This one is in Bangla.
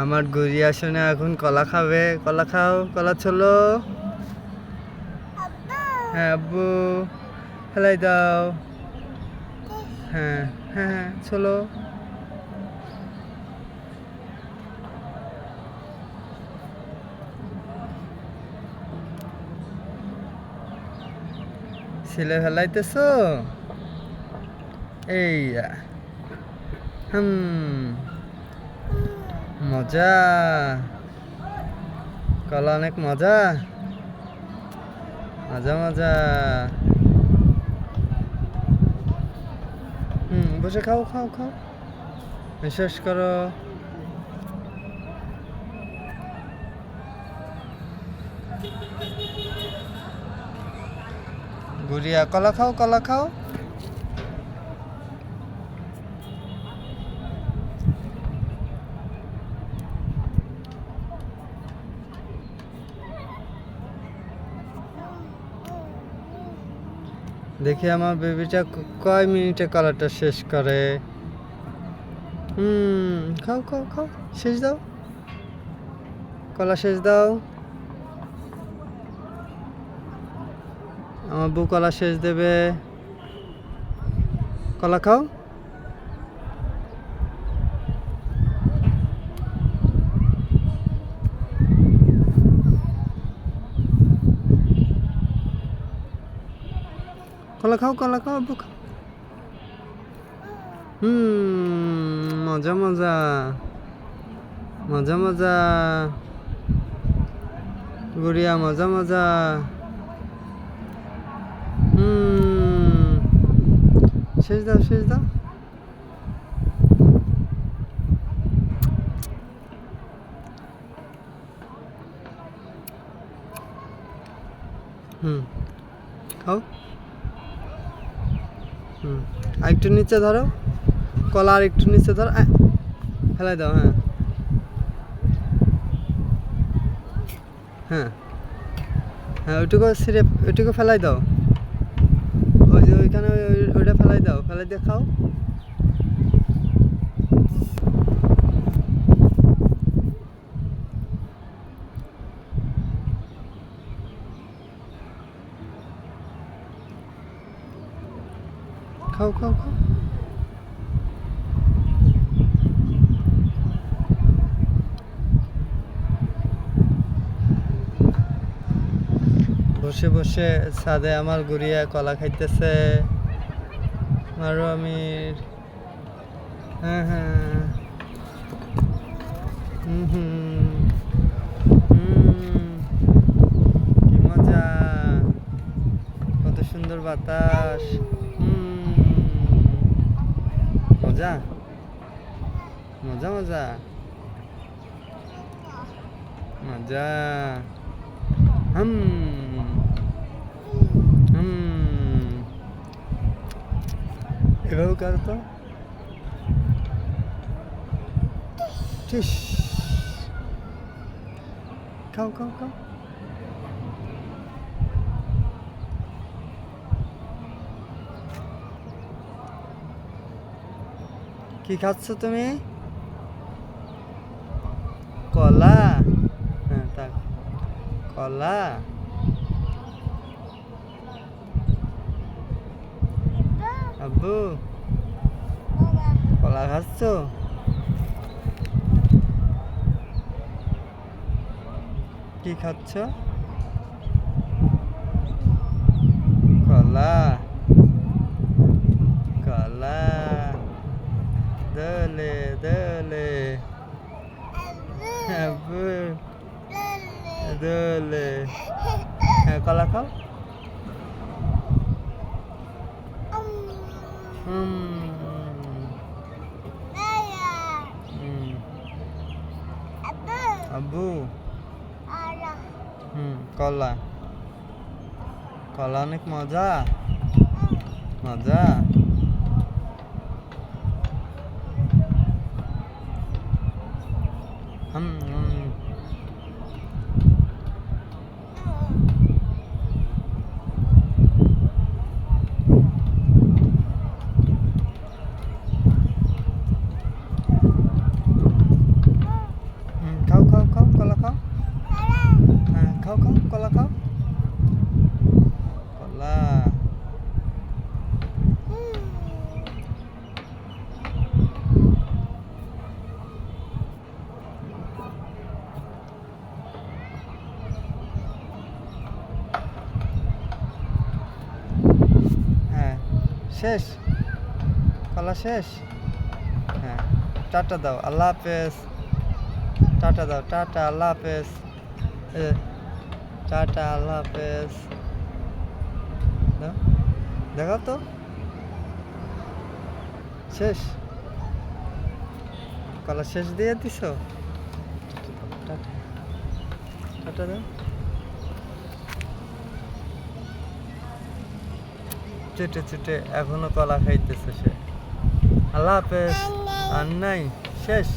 আমার গড়িয়া শুনে এখন কলা খাবে। কলা খাও কলা চলো হ্যাঁ আব্বু। ফেলাই দাও। হ্যাঁ হ্যাঁ হ্যাঁ চলো ছেলে ফেলাইতেছ? এই হুম। মজা। কলা অনেক মজা। মজা মজা। হুম, বসে খাও খাও খাও। বিশ্বাস করো। গুড়িয়া, কলা খাও কলা খাও। দেখি আমার বেবিটা কয় মিনিটে কলাটা শেষ করে? হুম, খাও খাও খাও, শেষ দাও। কলা শেষ দাও। আমার বউ কলা শেষ দেবে। কলা খাও। কলা খাও কলা খাও, আব্বু খাও। হুম, মজা মজা। মজা মজা। গুড়িয়া, মজা মজা। হুম, শেষ দাও শেষ দাও। হুম, খাও। হুম। আর একটু নিচে ধরো। কলা আর একটু নিচে ধরো। ফেলাই দাও হ্যাঁ। হ্যাঁ। হ্যাঁ ওইটুকু সিরে ওইটুকু ফেলাই দাও। ওই যে ওইখানে ওই- ওই- ওইটা ফেলাই দাও। ফেলাই দিয়ে খাও। খাও খাও খাও। বসে বসে ছাদে আমার গুড়িয়া কলা খাইতেছে। আরও আমি হ্যাঁ হ্যাঁ। হুম হুম। কি মজা। কত সুন্দর বাতাস। মজা মজা মজা মজা হুম হুম এভাবে কর তো টিস খাও খাও খাও কি খাচ্ছ তুমি? কলা? হ্যাঁ থাক। কলা? আব্বু কলা খাচ্ছ? কি খাচ্ছ? কলা। হ্যাঁ কলা খাও হুম হুম আব্বু হুম কলা কলা অনেক মজা মজা হুম শেষ? কলা শেষ? হ্যাঁ টাটা দাও, আল্লাহ হাফেজ। টাটা দাও, টাটা, আল্লাহ হাফেজ। টাটা, আল্লাহ হাফেজ। দেখাও তো। শেষ? কলা শেষ দিয়ে দিছ? টাটা। টাটা দাও। চেটে চেটে এখনও কলা খাইতেছে সে। আল্লাহ হাফেজ। আর নাই শেষ।